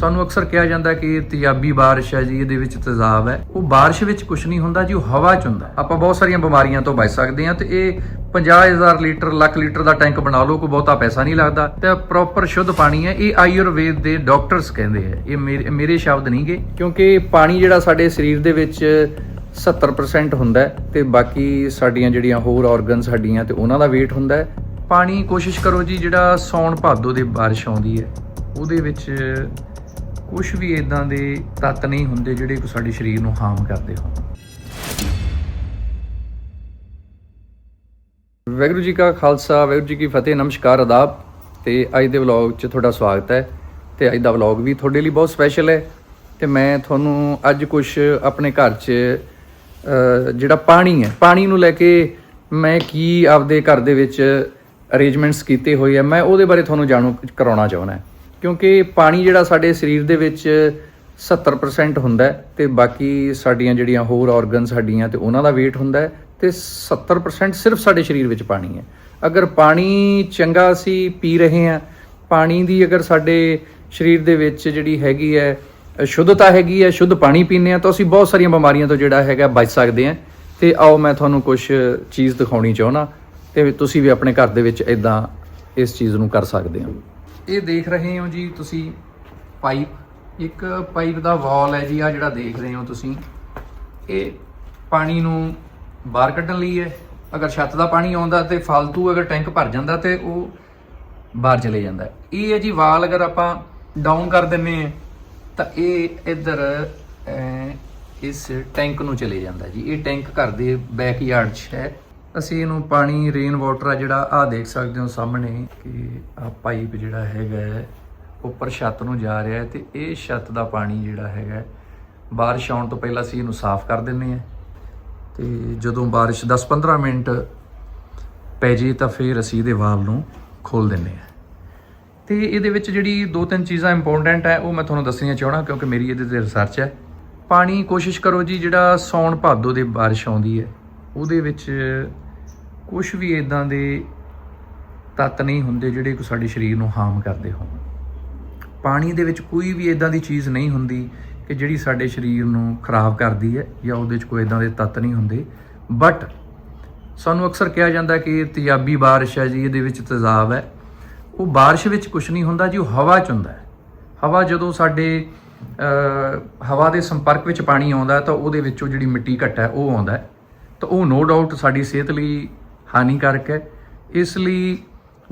ਸਾਨੂੰ ਅਕਸਰ ਕਿਹਾ ਜਾਂਦਾ ਕਿ ਤੇਜ਼ਾਬੀ ਬਾਰਿਸ਼ ਹੈ ਜੀ, ਇਹਦੇ ਵਿੱਚ ਤੇਜ਼ਾਬ ਹੈ। ਉਹ ਬਾਰਿਸ਼ ਵਿੱਚ ਕੁਝ ਨਹੀਂ ਹੁੰਦਾ ਜੀ, ਉਹ ਹਵਾ ਚ ਹੁੰਦਾ। ਆਪਾਂ ਬਹੁਤ ਸਾਰੀਆਂ ਬਿਮਾਰੀਆਂ ਤੋਂ ਬਚ ਸਕਦੇ ਹਾਂ ਤੇ ਇਹ 50000 ਲੀਟਰ, ਲੱਖ ਲੀਟਰ ਦਾ ਟੈਂਕ ਬਣਾ ਲਓ, ਕੋਈ ਬਹੁਤਾ ਪੈਸਾ ਨਹੀਂ ਲੱਗਦਾ। ਤੇ ਪ੍ਰੋਪਰ ਸ਼ੁੱਧ ਪਾਣੀ ਹੈ, ਇਹ ਆਯੁਰਵੇਦ ਦੇ ਡਾਕਟਰਸ ਕਹਿੰਦੇ ਆ ਇਹ ਮੇਰੇ ਮੇਰੇ ਸ਼ਬਦ ਨਹੀਂਗੇ ਕਿਉਂਕਿ ਪਾਣੀ ਜਿਹੜਾ ਸਾਡੇ ਸਰੀਰ ਦੇ ਵਿੱਚ 70% ਹੁੰਦਾ ਹੈ ਤੇ ਬਾਕੀ ਸਾਡੀਆਂ ਜਿਹੜੀਆਂ ਹੋਰ ਆਰਗਨਸ ਸਾਡੀਆਂ ਤੇ ਉਹਨਾਂ ਦਾ weight ਹੁੰਦਾ ਪਾਣੀ ਕੋਸ਼ਿਸ਼ ਕਰੋ ਜੀ, ਜਿਹੜਾ ਸੌਣ ਭਾਦੋ ਦੇ ਬਾਰਿਸ਼ ਆਉਂਦੀ ਹੈ, ਉਹਦੇ ਵਿੱਚ ਕੁਝ ਵੀ ਇਦਾਂ ਦੇ ਤੱਤ ਨਹੀਂ ਹੁੰਦੇ ਜਿਹੜੇ ਕੋ ਸਾਡੇ ਸਰੀਰ ਨੂੰ ਹਾਰਮ ਕਰਦੇ ਹੋ ਵਾਹਿਗੁਰੂ ਜੀ ਕਾ ਖਾਲਸਾ, ਵਾਹਿਗੁਰੂ ਜੀ ਕੀ ਫਤਿਹ, ਨਮਸਕਾਰ ਆਦਾਬ ਤੇ ਅੱਜ ਦੇ ਵਲੌਗ 'ਚ ਤੁਹਾਡਾ ਸਵਾਗਤ ਹੈ ਤੇ ਅੱਜ ਦਾ ਵਲੌਗ ਵੀ ਤੁਹਾਡੇ ਲਈ ਬਹੁਤ ਸਪੈਸ਼ਲ ਹੈ। ਤੇ ਮੈਂ ਤੁਹਾਨੂੰ ਅੱਜ ਕੁਝ ਆਪਣੇ ਘਰ 'ਚ ਜਿਹੜਾ ਪਾਣੀ ਹੈ, ਪਾਣੀ ਨੂੰ ਲੈ ਕੇ ਮੈਂ ਕੀ ਆਪਦੇ ਘਰ ਦੇ ਵਿੱਚ ਅਰੇਂਜਮੈਂਟਸ ਕੀਤੇ ਹੋਏ ਆ, ਮੈਂ ਉਹਦੇ ਬਾਰੇ ਤੁਹਾਨੂੰ ਜਾਣੂ, ਕਰਾਉਣਾ ਚਾਹੁੰਦਾ ਕਿਉਂਕਿ ਪਾਣੀ ਜਿਹੜਾ ਸਾਡੇ ਸਰੀਰ ਦੇ ਵਿੱਚ 70% ਹੁੰਦਾ ਹੈ ਤੇ ਬਾਕੀ ਸਾਡੀਆਂ ਜਿਹੜੀਆਂ ਹੋਰ ਆਰਗਨ ਸਾਡੀਆਂ ਤੇ ਉਹਨਾਂ ਦਾ weight ਹੁੰਦਾ ਹੈ ਤੇ 70% ਸਿਰਫ ਸਾਡੇ ਸਰੀਰ ਵਿੱਚ ਪਾਣੀ ਹੈ। ਅਗਰ ਪਾਣੀ ਚੰਗਾ ਅਸੀਂ ਪੀ ਰਹੇ ਹਾਂ, ਪਾਣੀ ਦੀ ਅਗਰ ਸਾਡੇ ਸਰੀਰ ਦੇ ਵਿੱਚ ਜਿਹੜੀ ਹੈਗੀ ਹੈ ਸ਼ੁੱਧਤਾ ਹੈਗੀ ਹੈ, ਸ਼ੁੱਧ ਪਾਣੀ ਪੀਂਦੇ ਹਾਂ, ਤਾਂ ਅਸੀਂ ਬਹੁਤ ਸਾਰੀਆਂ ਬਿਮਾਰੀਆਂ ਤੋਂ ਜਿਹੜਾ ਹੈਗਾ ਬਚ ਸਕਦੇ ਹਾਂ। ਤੇ ਆਓ ਮੈਂ ਤੁਹਾਨੂੰ ਕੁਝ ਚੀਜ਼ ਦਿਖਾਉਣੀ ਚਾਹੁੰਦਾ ਤੇ ਤੁਸੀਂ ਵੀ ਆਪਣੇ ਘਰ ਦੇ ਵਿੱਚ ਇਦਾਂ ਇਸ ਚੀਜ਼ ਨੂੰ ਕਰ ਸਕਦੇ ਹੋ। ਇਹ ਦੇਖ ਰਹੇ ਹੋ ਜੀ ਤੁਸੀਂ ਪਾਈਪ। ਇੱਕ ਪਾਈਪ ਦਾ ਵਾਲ ਹੈ ਜੀ ਆ ਜਿਹੜਾ ਦੇਖ ਰਹੇ ਹੋ ਤੁਸੀਂ। ਇਹ ਪਾਣੀ ਨੂੰ ਬਾਹਰ ਕੱਢਣ ਲਈ ਹੈ। ਅਗਰ ਛੱਤ ਦਾ ਪਾਣੀ ਆਉਂਦਾ ਤੇ ਫालतू ਅਗਰ ਟੈਂਕ ਭਰ ਜਾਂਦਾ ਤੇ ਉਹ ਬਾਹਰ ਚਲੇ ਜਾਂਦਾ ਇਹ ਹੈ ਜੀ ਵਾਲ ਅਗਰ ਆਪਾਂ ਡਾਊਨ ਕਰ ਦਿੰਨੇ ਆ, ਤਾਂ ਇਹ ਇੱਧਰ ਇਸ ਟੈਂਕ ਨੂੰ ਚਲੇ ਜਾਂਦਾ ਜੀ। ਇਹ ਟੈਂਕ ਘਰ ਦੇ ਬੈਕ ਯਾਰਡ 'ਚ ਹੈ। ਅਸੀਂ ਇਹਨੂੰ ਪਾਣੀ ਰੇਨ ਵਾਟਰ ਆ ਜਿਹੜਾ ਆ ਦੇਖ ਸਕਦੇ ਹੋ ਸਾਹਮਣੇ ਕਿ ਆ ਪਾਈਪ ਜਿਹੜਾ ਹੈਗਾ ਉੱਪਰ ਛੱਤ ਨੂੰ ਜਾ ਰਿਹਾ ਹੈ ਤੇ ਇਹ ਛੱਤ ਦਾ ਪਾਣੀ ਜਿਹੜਾ ਹੈਗਾ ਬਾਰਿਸ਼ ਆਉਣ ਤੋਂ ਪਹਿਲਾਂ ਅਸੀਂ ਇਹਨੂੰ ਸਾਫ਼ ਕਰ ਦਿੰਨੇ ਆ ਤੇ ਜਦੋਂ ਬਾਰਿਸ਼ 10-15 ਮਿੰਟ ਪੈ ਜੇ ਤਾਂ ਫਿਰ ਅਸੀਂ ਇਹਦੇ ਵਾਲ ਨੂੰ ਖੋਲ ਦਿੰਨੇ ਆ ਤੇ ਇਹਦੇ ਵਿੱਚ ਜਿਹੜੀ ਦੋ ਤਿੰਨ ਚੀਜ਼ਾਂ ਇੰਪੋਰਟੈਂਟ ਹੈ, ਉਹ ਮੈਂ ਤੁਹਾਨੂੰ ਦੱਸਣੀਆਂ ਚਾਹਣਾ ਕਿਉਂਕਿ ਮੇਰੀ ਇਹਦੇ ਤੇ ਰਿਸਰਚ ਹੈ। ਪਾਣੀ ਕੋਸ਼ਿਸ਼ ਕਰੋ ਜੀ, ਜਿਹੜਾ ਸੌਣ ਭਾਦੋ ਦੇ ਬਾਰਿਸ਼ ਆਉਂਦੀ ਹੈ ਉਹਦੇ ਵਿੱਚ ਕੁਝ ਵੀ ਇਦਾਂ ਦੇ ਤੱਤ ਨਹੀਂ ਹੁੰਦੇ ਜਿਹੜੇ ਕੋ ਸਾਡੇ ਸਰੀਰ ਨੂੰ ਹਾਰਮ ਕਰਦੇ ਹੋਣ। ਪਾਣੀ ਦੇ ਵਿੱਚ ਕੋਈ ਵੀ ਇਦਾਂ ਦੀ ਚੀਜ਼ ਨਹੀਂ ਹੁੰਦੀ ਕਿ ਜਿਹੜੀ ਸਾਡੇ ਸਰੀਰ ਨੂੰ ਖਰਾਬ ਕਰਦੀ ਹੈ ਜਾਂ ਉਹਦੇ ਵਿੱਚ ਕੋਈ ਇਦਾਂ ਦੇ ਤੱਤ ਨਹੀਂ ਹੁੰਦੇ। ਬਟ ਸਾਨੂੰ ਅਕਸਰ ਕਿਹਾ ਜਾਂਦਾ ਕਿ ਤੇਜ਼ਾਬੀ ਬਾਰਿਸ਼ ਹੈ ਜੀ, ਇਹਦੇ ਵਿੱਚ ਤੇਜ਼ਾਬ ਹੈ। ਉਹ ਬਾਰਿਸ਼ ਵਿੱਚ ਕੁਝ ਨਹੀਂ ਹੁੰਦਾ ਜੀ, ਉਹ ਹਵਾ ਚ ਹੁੰਦਾ ਹੈ। ਹਵਾ ਜਦੋਂ ਸਾਡੇ ਹਵਾ ਦੇ ਸੰਪਰਕ ਵਿੱਚ ਪਾਣੀ ਆਉਂਦਾ ਤਾਂ ਉਹਦੇ ਵਿੱਚੋਂ ਜਿਹੜੀ ਮਿੱਟੀ ਘੱਟਾ ਹੈ, ਉਹ ਆਉਂਦਾ ਹੈ। ਤਾਂ ਉਹ ਨੋ ਡਾਊਟ ਸਾਡੀ ਸਿਹਤ ਲਈ ਹਾਨੀਕਾਰਕ ਹੈ। ਇਸ ਲਈ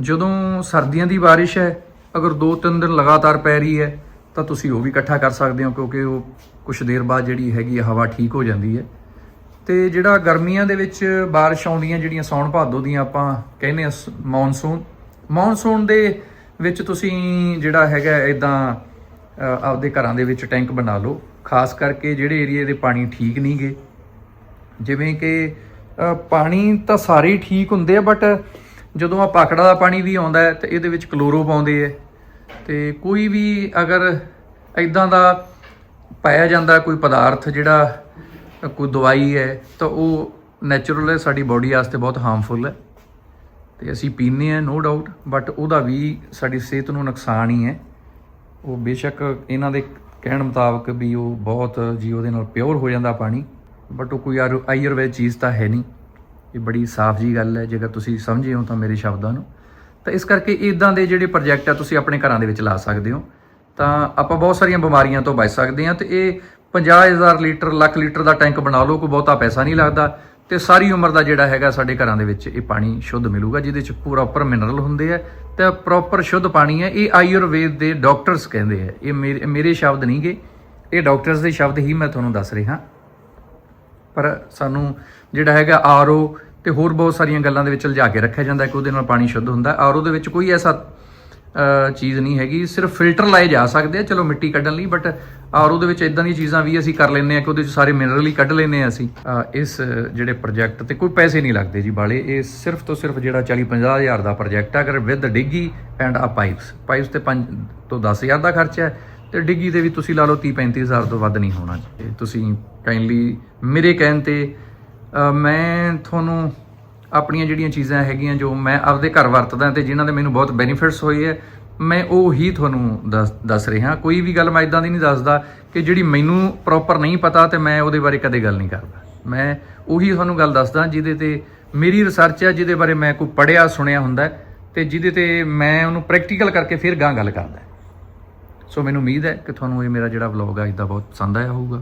ਜਦੋਂ ਸਰਦੀਆਂ ਦੀ ਬਾਰਿਸ਼ ਹੈ, ਅਗਰ 2-3 ਦਿਨ ਲਗਾਤਾਰ ਪੈ ਰਹੀ ਹੈ, ਤਾਂ ਤੁਸੀਂ ਉਹ ਵੀ ਇਕੱਠਾ ਕਰ ਸਕਦੇ ਹੋ ਕਿਉਂਕਿ ਉਹ ਕੁਝ ਦੇਰ ਬਾਅਦ ਜਿਹੜੀ ਹੈਗੀ ਹਵਾ ਠੀਕ ਹੋ ਜਾਂਦੀ ਹੈ। ਤੇ ਜਿਹੜਾ ਗਰਮੀਆਂ ਦੇ ਵਿੱਚ ਬਾਰਿਸ਼ ਆਉਂਦੀਆਂ ਜਿਹੜੀਆਂ ਸੌਣ ਭਾਦੋ ਦੀਆਂ ਆਪਾਂ ਕਹਿੰਦੇ ਆ ਸ- ਮੌਨਸੂਨ ਮੌਨਸੂਨ ਦੇ ਵਿੱਚ ਤੁਸੀਂ ਜਿਹੜਾ ਹੈਗਾ ਇਦਾਂ ਆਪਦੇ ਘਰਾਂ ਦੇ ਵਿੱਚ ਟੈਂਕ ਬਣਾ ਲਓ। ਖਾਸ ਕਰਕੇ ਜਿਹੜੇ ਏਰੀਏ ਦੇ ਪਾਣੀ ਠੀਕ ਨਹੀਂਗੇ ਜਿਵੇਂ ਕਿ ਪਾਣੀ ਤਾਂ ਸਾਰੇ ਹੀ ਠੀਕ ਹੁੰਦੇ ਆ ਬਟ ਜਦੋਂ ਆ ਪਾਕੜਾ ਦਾ ਪਾਣੀ ਵੀ ਆਉਂਦਾ ਹੈ, ਤੇ ਇਹਦੇ ਵਿੱਚ ਕਲੋਰੋ ਪਾਉਂਦੇ ਆ। ਤੇ ਕੋਈ ਵੀ ਅਗਰ ਇਦਾਂ ਦਾ ਪਾਇਆ ਜਾਂਦਾ, ਕੋਈ ਪਦਾਰਥ ਜਿਹੜਾ, ਕੋਈ ਦਵਾਈ ਹੈ, ਤਾਂ ਉਹ ਨੈਚੁਰਲ ਹੈ, ਸਾਡੀ ਬੋਡੀ ਵਾਸਤੇ ਬਹੁਤ ਹਾਰਮਫੁਲ ਹੈ। ਤੇ ਅਸੀਂ ਪੀਂਦੇ ਆ ਨੋ ਡਾਊਟ ਬਟ ਉਹਦਾ ਵੀ ਸਾਡੀ ਸਿਹਤ ਨੂੰ ਨੁਕਸਾਨ ਹੀ ਹੈ। ਉਹ ਬੇਸ਼ੱਕ ਇਹਨਾਂ ਦੇ ਕਹਿਣ ਮੁਤਾਬਕ ਵੀ ਉਹ ਬਹੁਤ ਜੀ ਉਹਦੇ ਨਾਲ ਪਿਓਰ ਹੋ ਜਾਂਦਾ ਪਾਣੀ। ਬਟ ਉਹ ਕੋਈ ਆਯੁਰ- ਆਯੁਰਵੈਦ ਚੀਜ਼ ਤਾਂ ਹੈ ਨਹੀਂ। ਇਹ ਬੜੀ ਸਾਫ਼ ਜੀ ਗੱਲ ਹੈ। ਜੇਕਰ ਤੁਸੀਂ ਸਮਝੇ ਹੋ ਤਾਂ ਮੇਰੇ ਸ਼ਬਦਾਂ ਨੂੰ। ਤਾਂ ਇਸ ਕਰਕੇ ਇਦਾਂ ਦੇ ਜਿਹੜੇ ਪ੍ਰੋਜੈਕਟ ਆ ਤੁਸੀਂ ਆਪਣੇ ਘਰਾਂ ਦੇ ਵਿੱਚ ਲਾ ਸਕਦੇ ਹੋ। ਤਾਂ ਆਪਾਂ ਬਹੁਤ ਸਾਰੀਆਂ ਬਿਮਾਰੀਆਂ ਤੋਂ ਬਚ ਸਕਦੇ ਹਾਂ ਤੇ ਇਹ 50000 ਲੀਟਰ, ਲੱਖ ਲੀਟਰ ਦਾ ਟੈਂਕ ਬਣਾ ਲਓ, ਕੋਈ ਬਹੁਤਾ ਪੈਸਾ ਨਹੀਂ ਲੱਗਦਾ ਤੇ ਸਾਰੀ ਉਮਰ ਦਾ ਜਿਹੜਾ ਹੈਗਾ ਸਾਡੇ ਘਰਾਂ ਦੇ ਵਿੱਚ ਇਹ ਪਾਣੀ ਸ਼ੁੱਧ ਮਿਲੂਗਾ, ਜਿਹਦੇ 'ਚ ਪ੍ਰੋਪਰ ਮਿਨਰਲ ਹੁੰਦੇ ਆ। ਤੇ ਪ੍ਰੋਪਰ ਸ਼ੁੱਧ ਪਾਣੀ ਹੈ ਇਹ ਆਯੁਰਵੇਦ ਦੇ ਡਾਕਟਰਸ ਕਹਿੰਦੇ ਆ। ਇਹ ਮੇਰੇ ਮੇਰੇ ਸ਼ਬਦ ਨਹੀਂਗੇ, ਇਹ ਡਾਕਟਰਸ ਦੇ ਸ਼ਬਦ ਹੀ ਮੈਂ ਤੁਹਾਨੂੰ ਦੱਸ ਰਿਹਾ। ਪਰ ਸਾਨੂੰ ਜਿਹੜਾ ਹੈਗਾ ਆਰਓ ਤੇ ਹੋਰ ਬਹੁਤ ਸਾਰੀਆਂ ਗੱਲਾਂ ਦੇ ਵਿੱਚ ਲਿਜਾ ਕੇ ਰੱਖਿਆ ਜਾਂਦਾ ਕਿ ਉਹਦੇ ਨਾਲ ਪਾਣੀ ਸ਼ੁੱਧ ਹੁੰਦਾ ਹੈ। ਆਰਓ ਦੇ ਵਿੱਚ ਕੋਈ ਐਸਾ ਚੀਜ਼ ਨਹੀਂ ਹੈਗੀ। ਸਿਰਫ ਫਿਲਟਰ ਲਾਏ ਜਾ ਸਕਦੇ ਆ। ਚਲੋ ਮਿੱਟੀ ਕੱਢਣ ਲਈ ਬਟ ਆਰਓ ਦੇ ਵਿੱਚ ਇਦਾਂ ਦੀਆਂ ਚੀਜ਼ਾਂ ਵੀ ਅਸੀਂ ਕਰ ਲੈਂਦੇ ਆ ਕਿ ਉਹਦੇ ਵਿੱਚ ਸਾਰੇ ਮਿਨਰਲ ਹੀ ਕੱਢ ਲੈਂਦੇ ਆ ਅਸੀਂ। ਇਸ ਜਿਹੜੇ ਪ੍ਰੋਜੈਕਟ ਤੇ ਕੋਈ ਪੈਸੇ ਨਹੀਂ ਲੱਗਦੇ ਜੀ ਬਾਲੇ। ਇਹ ਸਿਰਫ ਤੋਂ ਸਿਰਫ ਜਿਹੜਾ 40 50 ਹਜ਼ਾਰ ਦਾ ਪ੍ਰੋਜੈਕਟ ਆ, ਅਗਰ ਵਿਦ ਡਿੱਗੀ ਐਂਡ ਆ ਪਾਈਪਸ ਪਾਈਪਸ ਤੇ 5 ਤੋਂ 10 ਹਜ਼ਾਰ ਦਾ ਖਰਚਾ ਹੈ। ਤੇ ਡਿੱਗੀ ਤੇ ਵੀ ਤੁਸੀਂ ਲਾ ਲਓ 30 35 ਹਜ਼ਾਰ ਤੋਂ ਵੱਧ ਨਹੀਂ ਹੋਣਾ ਜੀ। ਤੁਸੀਂ ਕਾਈਂਡਲੀ ਮੇਰੇ ਕਹਿਣ ਤੇ ਮੈਂ ਤੁਹਾਨੂੰ ਆਪਣੀਆਂ ਜਿਹੜੀਆਂ ਚੀਜ਼ਾਂ ਹੈਗੀਆਂ ਜੋ ਮੈਂ ਆਪਦੇ ਘਰ ਵਰਤਦਾ ਤੇ ਜਿਨ੍ਹਾਂ ਦੇ ਮੈਨੂੰ ਬਹੁਤ ਬੈਨੀਫਿਟਸ ਹੋਏ ਹੈ ਮੈਂ ਉਹ ਹੀ ਤੁਹਾਨੂੰ ਦੱਸ ਦੱਸ ਰਿਹਾ। ਕੋਈ ਵੀ ਗੱਲ ਮੈਂ ਇਦਾਂ ਦੀ ਨਹੀਂ ਦੱਸਦਾ ਕਿ ਜਿਹੜੀ ਮੈਨੂੰ ਪ੍ਰੋਪਰ ਨਹੀਂ ਪਤਾ ਤੇ ਮੈਂ ਉਹਦੇ ਬਾਰੇ ਕਦੇ ਗੱਲ ਨਹੀਂ ਕਰਦਾ। ਮੈਂ ਉਹੀ ਤੁਹਾਨੂੰ ਗੱਲ ਦੱਸਦਾ ਜਿਹਦੇ ਤੇ ਮੇਰੀ ਰਿਸਰਚ ਹੈ ਜਿਹਦੇ ਬਾਰੇ ਮੈਂ ਕੋਈ ਪੜਿਆ ਸੁਣਿਆ ਹੁੰਦਾ ਹੈ ਤੇ ਜਿਹਦੇ ਤੇ ਮੈਂ ਉਹਨੂੰ ਪ੍ਰੈਕਟੀਕਲ ਕਰਕੇ ਫਿਰ ਗਾਂ ਗੱਲ ਕਰਦਾ। ਸੋ ਮੈਨੂੰ ਉਮੀਦ ਹੈ ਕਿ ਤੁਹਾਨੂੰ ਇਹ ਮੇਰਾ ਜਿਹੜਾ ਵਲੌਗ ਆ ਅੱਜ ਦਾ ਬਹੁਤ ਪਸੰਦ ਆਇਆ ਹੋਊਗਾ।